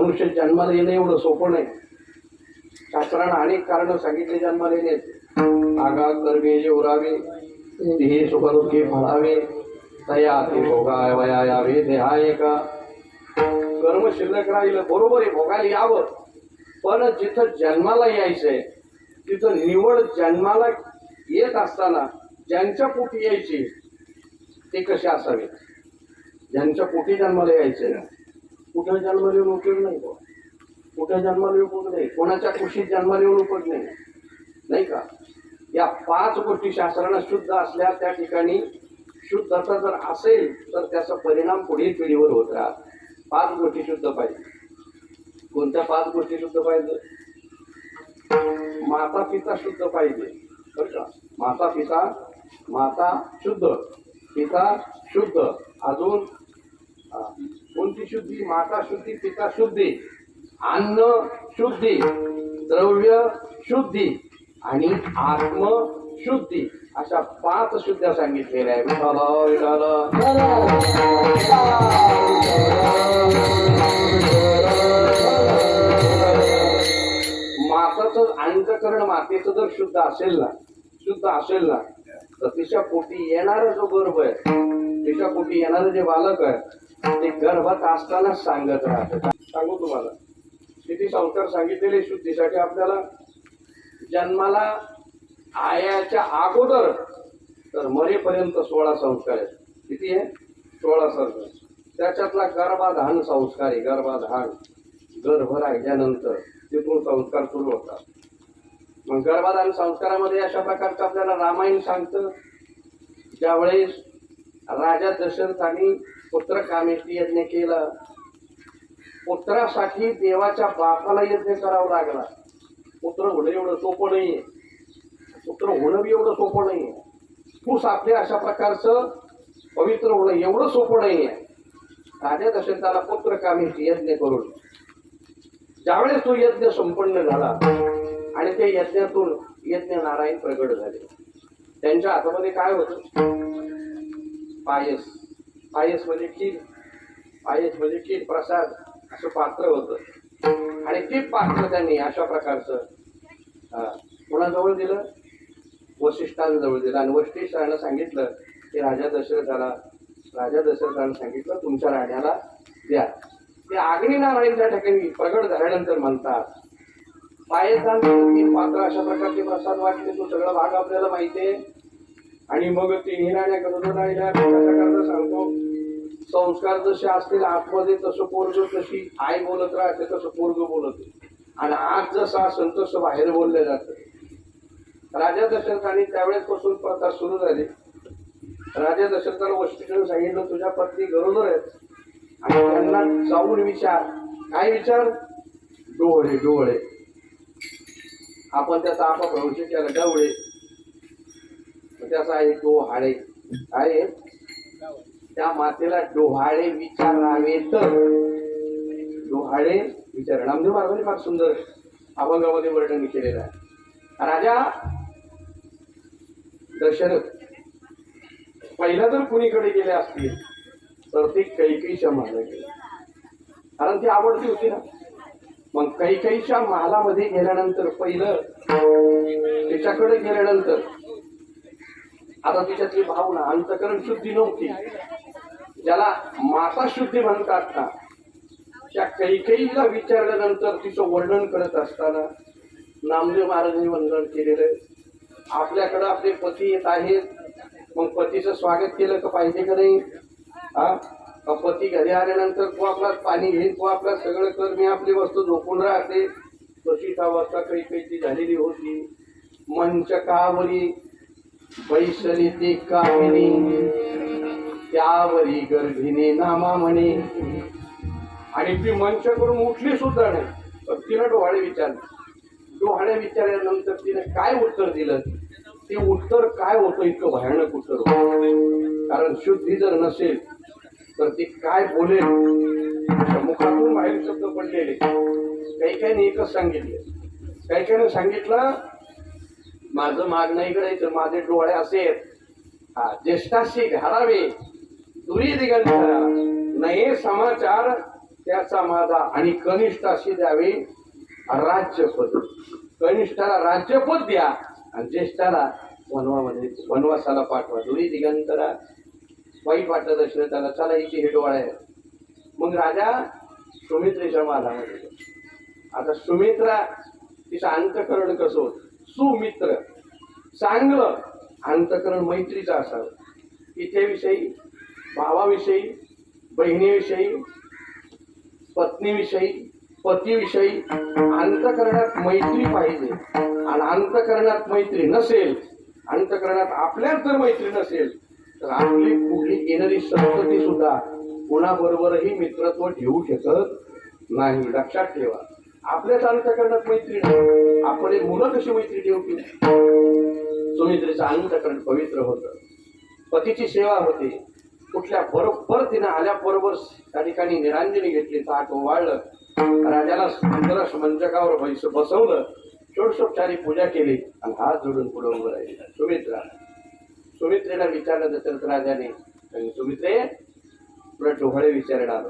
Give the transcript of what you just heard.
मनुष्य जन्माला येणं एवढं सोपं नाही. शास्त्रानं अनेक कारण सांगितले जन्माला येण्याचे आगा कर्मे जे उरावे हे सुखदुःखे फळावे. तया ते भोगाय वया यावे देहाय का कर्म शिल्लक राहिलं बरोबर आहे भोगायला यावं. पण जिथं जन्माला यायचंय तिथं निवड जन्माला येत असताना ज्यांच्या पोटी यायची ते कसे असावे ज्यांच्या पोटी जन्माला यायचे कुठं जन्माला येऊन उपयोग नाही बुवा. कुठं जन्माला येऊन उपयोग नाही. कोणाच्या कुशीत जन्माला येऊन उपयोग नाही. नाही का? या पाच गोष्टी शास्त्रानं शुद्ध असल्या त्या ठिकाणी शुद्धता जर असेल तर त्याचा परिणाम पुढील पिढीवर होत राहत. पाच गोष्टी शुद्ध पाहिजे. कोणत्या पाच गोष्टी शुद्ध पाहिजे? माता पिता शुद्ध पाहिजे. बरं का? माता पिता माता शुद्ध पिता शुद्ध. अजून कोणती शुद्धी? माता शुद्धी पिता शुद्धी. अन्न शुद्धी द्रव्य शुद्धी आणि आत्म शुद्धी अशा पाच शुद्ध्या सांगितलेल्या आहे माताचं अंतकरण मातेचं जर शुद्ध असेल ना शुद्ध असेल ना तर तिच्या पोटी येणारा जो गर्भ आहे तिच्या पोटी येणारं जे बालक आहे ते गर्भात असताना सांगत राहत सांगू तुम्हाला. किती संस्कार सांगितलेले शुद्धीसाठी आपल्याला. जन्माला आयाच्या अगोदर तर मरेपर्यंत सोळा संस्कार आहेत. किती आहे? सोळा संस्कार. त्याच्यातला गर्भाधान संस्कार आहे. गर्भाधान गर्भ राहिल्यानंतर तिथून संस्कार सुरू होतात. मग गर्भाधान संस्कारामध्ये अशा प्रकारचं आपल्याला रामायण सांगतं. ज्यावेळेस राजा दशरथ आणि कामेष्टी यज्ञ केला. पुत्रासाठी देवाच्या बापाला यज्ञ करावा लागला. पुत्र होणं एवढं सोपं नाहीये. पुत्र होणं बी एवढं सोपं नाहीये. तू आपल्या अशा प्रकारचं पवित्र होणं एवढं सोपं नाहीये. राजा दशरथाला पुत्र कामेष्टी यज्ञ करून ज्यावेळेस तो यज्ञ संपन्न झाला आणि त्या यज्ञातून यज्ञ नारायण प्रगट झाले. त्यांच्या हातामध्ये काय होतं? पायस. पायस म्हणजे खीर पायस म्हणजे खीर प्रसाद असं पात्र होतं. आणि ते पात्र त्यांनी अशा प्रकारचं कोणाजवळ दिलं? वशिष्ठांजवळ दिलं. आणि वशिष्ठानं सांगितलं की राजा दशरथाला राजा दशरथानं सांगितलं तुमच्या राण्याला द्या. ते अग्निनारायणच्या त्या ठिकाणी प्रगट झाल्यानंतर म्हणतात पायदान पात्र अशा प्रकारचे प्रसाद वाटले तो सगळा भाग आपल्याला माहिती आहे. आणि मग ते हिराण्या करता राहिल्या करता सांगतो संस्कार जसे असतील आतमध्ये तसं पोरग तशी आई बोलत राहते तसं पोरग बोलत आणि आज जसं असेल तसं बाहेर बोललं जातं. राजा दशरथाने त्यावेळेस पासून प्रथा सुरू झाली. राजा दशरथाला वशिष्ठाने सांगितलं तुझ्या पत्नी गरोदर आहेत. आणि त्यांना जाऊन विचार. काय विचार? डोळे डोळे. आपण त्याचा आपा भविष्य केला डवळे इतिहास त्याचा आहे डोहाळे. आहे? त्या मातेला डोहाळे विचारावे तर. डोहाळे विचार. नामदेव महाराजांनी फार सुंदर अभंगामध्ये वर्णन केलेलं आहे. राजा दशरथ पहिला जर कुणीकडे गेले असतील तर ते कैकेईच्या महाला गेले. कारण ती आवडती होती ना. मग कैकेईच्या महालामध्ये गेल्यानंतर पहिलं त्याच्याकडे गेल्यानंतर आता तिच्यातली भावना अंतकरण शुद्धी नव्हती. ज्याला माता शुद्धी म्हणतात ना त्या कैकेईला विचारल्यानंतर तिचं वर्णन करत असताना नामदेव महाराजांनी वर्णन केलेलं आहे. आपल्याकडं आपले पती येत आहेत. मग पतीचं स्वागत केलं का पाहिजे का नाही? हा? पती घरी आल्यानंतर तू आपला पाणी घेईन तू आपला सगळं कर मी आपली वस्तू झोपून राहते. तशीच अवस्था काही ती झालेली होती. मंच कावरी बैसली ती कामिनी त्यावरी गर्भिणी नामा म्हणे आणि ती मंच करून उठली सुद्धा नाही. पण तिनं डोहाळे विचारले. डोहाळे विचारल्यानंतर तिने काय उत्तर दिलं? ते उत्तर काय होतं इतकं भयानक उत्तर होतं. कारण शुद्धी जर नसेल तर ती काय बोलेल? मुखातून बाहेर शब्द पडलेले. काही काही एकच सांगितले. काही काही सांगितलं माझं माग नाही करायचं माझे डोळे असेल हा ज्येष्ठाशी घालावे. दुरी दिगंतरा नये समाचार त्याचा माझा. आणि कनिष्ठाशी द्यावे राज्यपद. कनिष्ठाला राज्यपद द्या आणि ज्येष्ठाला वनवामध्ये वनवासाला पाठवा. दुरी दिगंतरा वाईट वाटत असलं त्याला चला हिची हे आहे मग राजा सुमित्रेच्या मालामध्ये आता सुमित्रा तिचं अंतकरण कसं होतं? सुमित्र. चांगलं अंतकरण मैत्रीचं असावं. इथेविषयी भावाविषयी बहिणीविषयी पत्नीविषयी पतीविषयी अंतकरणात मैत्री पाहिजे. आणि अंतकरणात मैत्री नसेल अंतकरणात आपल्यात जर मैत्री नसेल तर आपली पुढे येणारी संतती सुद्धा कोणाबरोबरही मित्रत्व ठेवू शकत नाही. लक्षात ठेवा. आपल्याच तालुक्याकडनं मैत्री आपण आपले मुलं कशी मैत्री ठेवतील? सुमित्रेचं अंतकरण पवित्र होतं. पतीची सेवा होते. कुठल्या बरोबर तिनं आल्याबरोबर त्या ठिकाणी निरांजनी घेतली ताट ओवाळलं. राजाला सुंदर मंचकावर बैस बसवलं. षोडशोपचारी पूजा केली आणि हात जोडून पुढे उभं राहिला. सुमित्रा. सुमित्रेला विचारलं तर राजाने आणि सुमित्रे तुला डोहळे विचारणार.